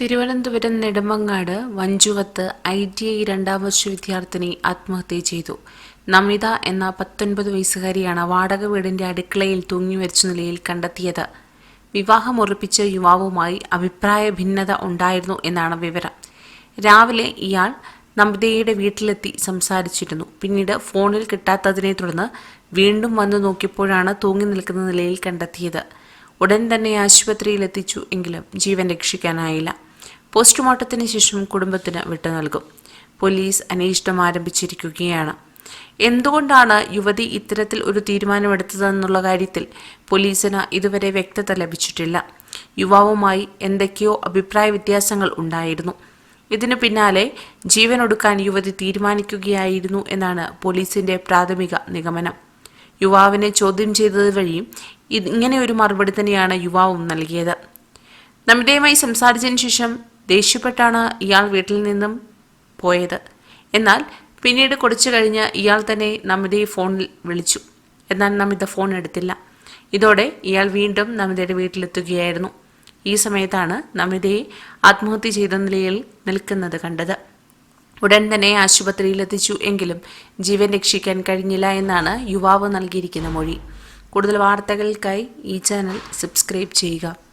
തിരുവനന്തപുരം നെടുമങ്ങാട് വഞ്ചുവത്ത് I T I രണ്ടാം വർഷ വിദ്യാർത്ഥിനി ആത്മഹത്യ ചെയ്തു. നമിത എന്ന പത്തൊൻപത് വയസ്സുകാരിയാണ് വാടക വീടിന്റെ അടുക്കളയിൽ തൂങ്ങിമരിച്ച നിലയിൽ കണ്ടെത്തിയത്. വിവാഹം ഉറപ്പിച്ച യുവാവുമായി അഭിപ്രായ ഭിന്നത ഉണ്ടായിരുന്നു എന്നാണ് വിവരം. രാവിലെ ഇയാൾ നമിതയുടെ വീട്ടിലെത്തി സംസാരിച്ചിരുന്നു. പിന്നീട് ഫോണിൽ കിട്ടാത്തതിനെ തുടർന്ന് വീണ്ടും വന്നു നോക്കിയപ്പോഴാണ് തൂങ്ങി നിൽക്കുന്ന നിലയിൽ കണ്ടെത്തിയത്. ഉടൻ തന്നെ ആശുപത്രിയിൽ എത്തിച്ചു എങ്കിലും ജീവൻ രക്ഷിക്കാനായില്ല. പോസ്റ്റ്മോർട്ടത്തിന് ശേഷം കുടുംബത്തിന് വിട്ടു നൽകും. പോലീസ് അന്വേഷണം ആരംഭിച്ചിരിക്കുകയാണ്. എന്തുകൊണ്ടാണ് യുവതി ഇത്തരത്തിൽ ഒരു തീരുമാനമെടുത്തതെന്നുള്ള കാര്യത്തിൽ പോലീസിന് ഇതുവരെ വ്യക്തത ലഭിച്ചിട്ടില്ല. യുവാവുമായി എന്തൊക്കെയോ അഭിപ്രായ വ്യത്യാസങ്ങൾ ഉണ്ടായിരുന്നു. ഇതിനു പിന്നാലെ ജീവൻ ഒടുക്കാൻ യുവതി തീരുമാനിക്കുകയായിരുന്നു എന്നാണ് പോലീസിന്റെ പ്രാഥമിക നിഗമനം. യുവാവിനെ ചോദ്യം ചെയ്തത് വഴിയും ഇങ്ങനെ ഒരു മറുപടി തന്നെയാണ് യുവാവും നൽകിയത്. നമ്മുടെയുമായി സംസാരിച്ചതിന് ശേഷം ദേഷ്യപ്പെട്ടാണ് ഇയാൾ വീട്ടിൽ നിന്നും പോയത്. എന്നാൽ പിന്നീട് കുറച്ചു കഴിഞ്ഞ് ഇയാൾ തന്നെ നമിതയെ ഫോണിൽ വിളിച്ചു. എന്നാൽ നമിത ഫോൺ എടുത്തില്ല. ഇതോടെ ഇയാൾ വീണ്ടും നമിതയുടെ വീട്ടിലെത്തുകയായിരുന്നു. ഈ സമയത്താണ് നമിതയെ ആത്മഹത്യ ചെയ്ത നിലയിൽ നിൽക്കുന്നത് കണ്ടത്. ഉടൻ തന്നെ ആശുപത്രിയിൽ എത്തിച്ചു എങ്കിലും ജീവൻ രക്ഷിക്കാൻ കഴിഞ്ഞില്ല എന്നാണ് യുവാവ് നൽകിയിരിക്കുന്ന മൊഴി. കൂടുതൽ വാർത്തകൾക്കായി ഈ ചാനൽ സബ്സ്ക്രൈബ് ചെയ്യുക.